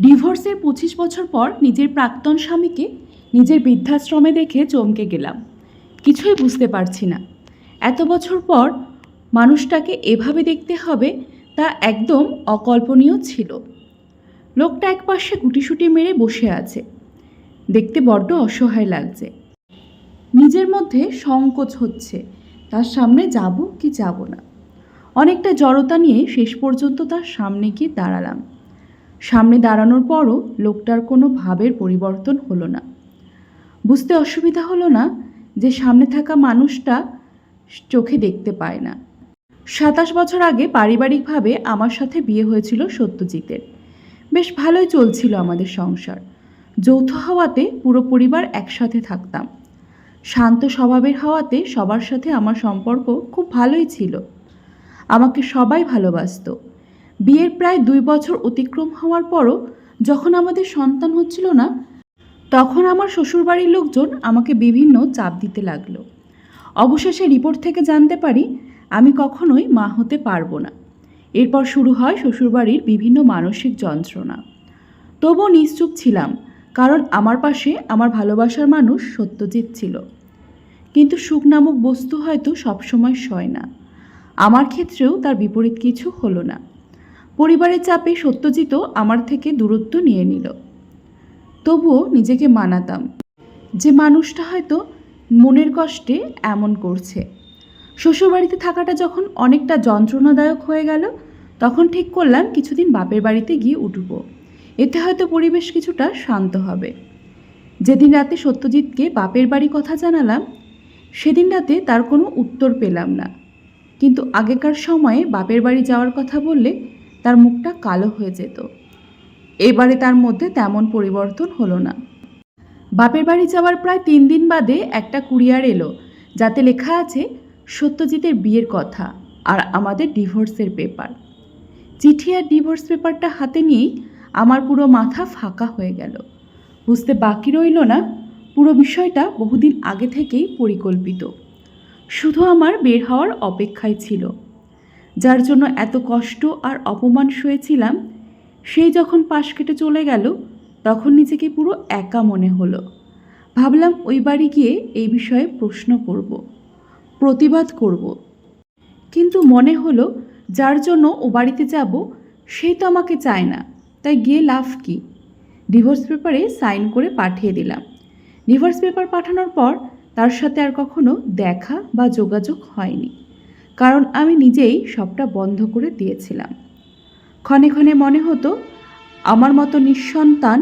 ডিভোর্সের পঁচিশ বছর পর নিজের প্রাক্তন স্বামীকে নিজের বৃদ্ধাশ্রমে দেখে চমকে গেলাম। কিছুই বুঝতে পারছি না। এত বছর পর মানুষটাকে এভাবে দেখতে হবে তা একদম অকল্পনীয় ছিল। লোকটা একপাশে গুটিসুটি মেরে বসে আছে। দেখতে বড্ড অসহায় লাগছে। নিজের মধ্যে সংকোচ হচ্ছে। তার সামনে যাব কি যাব না। অনেকটা জড়তা নিয়ে শেষ পর্যন্ত তার সামনে গিয়ে দাঁড়ালাম। সামনে দাঁড়ানোর পরও লোকটার কোনো ভাবের পরিবর্তন হলো না। বুঝতে অসুবিধা হলো না যে সামনে থাকা মানুষটা চোখে দেখতে পায় না। সাতাশ বছর আগে পারিবারিকভাবে আমার সাথে বিয়ে হয়েছিল সত্যজিতের। বেশ ভালোই চলছিল আমাদের সংসার। যৌথ হওয়াতে পুরো পরিবার একসাথে থাকতাম। শান্ত স্বভাবের হওয়াতে সবার সাথে আমার সম্পর্ক খুব ভালোই ছিল। আমাকে সবাই ভালোবাসতো। বিয়ের প্রায় দুই বছর অতিক্রম হওয়ার পরও যখন আমাদের সন্তান হচ্ছিল না, তখন আমার শ্বশুরবাড়ির লোকজন আমাকে বিভিন্ন চাপ দিতে লাগল। অবশেষে রিপোর্ট থেকে জানতে পারি, আমি কখনোই মা হতে পারব না। এরপর শুরু হয় শ্বশুরবাড়ির বিভিন্ন মানসিক যন্ত্রণা। তবুও নিশ্চুপ ছিলাম, কারণ আমার পাশে আমার ভালোবাসার মানুষ সত্যজিৎ ছিল। কিন্তু সুখ নামক বস্তু হয়তো সবসময় সয় না। আমার ক্ষেত্রেও তার বিপরীত কিছু হলো না। পরিবারের চাপে সত্যজিৎও আমার থেকে দূরত্ব নিয়ে নিল। তবুও নিজেকে মানাতাম। যে মানুষটা হয়তো মনের কষ্টে এমন করছে। শ্বশুরবাড়িতে থাকাটা যখন অনেকটা যন্ত্রণাদায়ক হয়ে গেল, তখন ঠিক করলাম কিছুদিন বাপের বাড়িতে গিয়ে উঠব। এতে হয়তো পরিবেশ কিছুটা শান্ত হবে। যেদিন রাতে সত্যজিৎকে বাপের বাড়ি কথা জানালাম, সেদিন রাতে তার কোনো উত্তর পেলাম না। কিন্তু আগেকার সময়ে বাপের বাড়ি যাওয়ার কথা বললে তার মুখটা কালো হয়ে যেত। এবারে তার মধ্যে তেমন পরিবর্তন হলো না। বাপের বাড়ি যাওয়ার প্রায় তিন দিন বাদে একটা কুরিয়ার এলো, যাতে লেখা আছে, সত্যজিতের বিয়ের কথা আর আমাদের ডিভোর্সের পেপার। চিঠি আর ডিভোর্স পেপারটা হাতে নিয়েই আমার পুরো মাথা ফাঁকা হয়ে গেল। বুঝতে বাকি রইল না, পুরো বিষয়টা বহুদিন আগে থেকেই পরিকল্পিত। শুধু আমার বের হওয়ার অপেক্ষায় ছিল। যার জন্য এত কষ্ট আর অপমান সয়েছিলাম সেই যখন পাশ কেটে চলে গেল, তখন নিজেকে পুরো একা মনে হলো। ভাবলাম ওই বাড়ি গিয়ে এই বিষয়ে প্রশ্ন করব, প্রতিবাদ করব। কিন্তু মনে হলো, যার জন্য ও বাড়িতে যাব সেই তো আমাকে চায় না, তাই গিয়ে লাভ কি? ডিভোর্স পেপারে সাইন করে পাঠিয়ে দিলাম। ডিভোর্স পেপার পাঠানোর পর তার সাথে আর কখনো দেখা বা যোগাযোগ হয়নি। কারণ আমি নিজেই সবটা বন্ধ করে দিয়েছিলাম। ক্ষণে ক্ষণে মনে হতো, আমার মতো নিঃসন্তান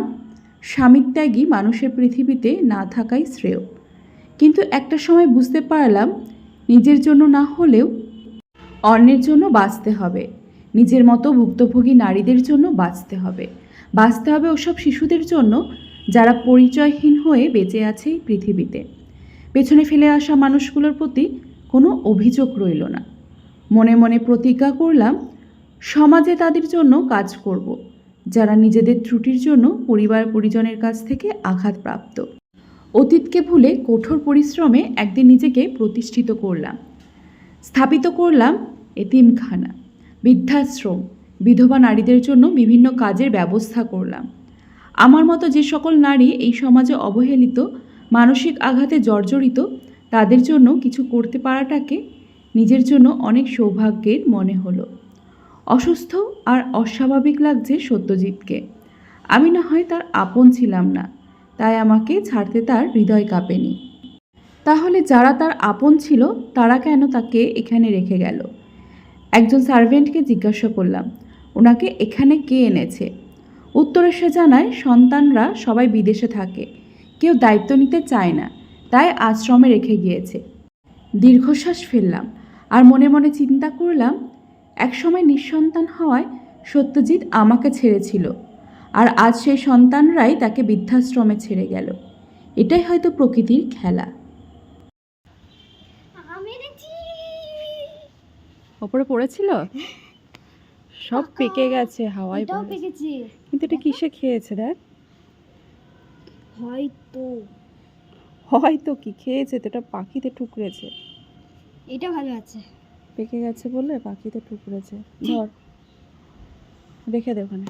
স্বামীত্যাগী মানুষের পৃথিবীতে না থাকাই শ্রেয়। কিন্তু একটা সময় বুঝতে পারলাম, নিজের জন্য না হলেও অন্যের জন্য বাঁচতে হবে। নিজের মতো ভুক্তভোগী নারীদের জন্য বাঁচতে হবে। বাঁচতে হবে ওসব শিশুদের জন্য যারা পরিচয়হীন হয়ে বেঁচে আছে পৃথিবীতে। পেছনে ফেলে আসা মানুষগুলোর প্রতি কোনো অভিযোগ রইল না। মনে মনে প্রতিজ্ঞা করলাম, সমাজে তাদের জন্য কাজ করব, যারা নিজেদের ত্রুটির জন্য পরিবার পরিজনের কাছ থেকে আঘাতপ্রাপ্ত। অতীতকে ভুলে কঠোর পরিশ্রমে একদিন নিজেকে প্রতিষ্ঠিত করলাম। স্থাপিত করলাম এতিমখানা, বৃদ্ধাশ্রম, বিধবা নারীদের জন্য বিভিন্ন কাজের ব্যবস্থা করলাম। আমার মতো যে সকল নারী এই সমাজে অবহেলিত, মানসিক আঘাতে জর্জরিত তাদের জন্য কিছু করতে পারাটাকে নিজের জন্য অনেক সৌভাগ্যের মনে হলো। অসুস্থ আর অস্বাভাবিক লাগছে সত্যজিৎকে। আমি না হয় তার আপন ছিলাম না, তাই আমাকে ছাড়তে তার হৃদয় কাঁপেনি। তাহলে যারা তার আপন ছিল, তারা কেন তাকে এখানে রেখে গেল? একজন সার্ভেন্টকে জিজ্ঞাসা করলাম, ওনাকে এখানে কে এনেছে? উত্তরে সে জানায়, সন্তানরা সবাই বিদেশে থাকে, কেউ দায়িত্ব নিতে চায় না। তাই আশ্রমে রেখে গিয়েছে। দীর্ঘশ্বাস ফেললাম আর মনে মনে চিন্তা করলাম একসময় নিঃসন্তান হওয়ায় সত্যজিৎ আমাকে ছেড়েছিল আর আজ সেই সন্তানরাই তাকে বৃদ্ধাশ্রমে ছেড়ে গেল। এটাই হয়তো প্রকৃতির খেলা। ওপরে পড়েছিল? সব পেকে গেছে হাওয়ায় এটাও কিন্তু এটা কিসে খেয়েছে দেখ? হয়তো। হয়তো কি খেয়েছে তো এটা পাখিতে ঠুকরেছে এটা ভালো আছে। পেকে গেছে বলে পাখিতে ঠুকরেছে ধর। রেখে দে ওখানে।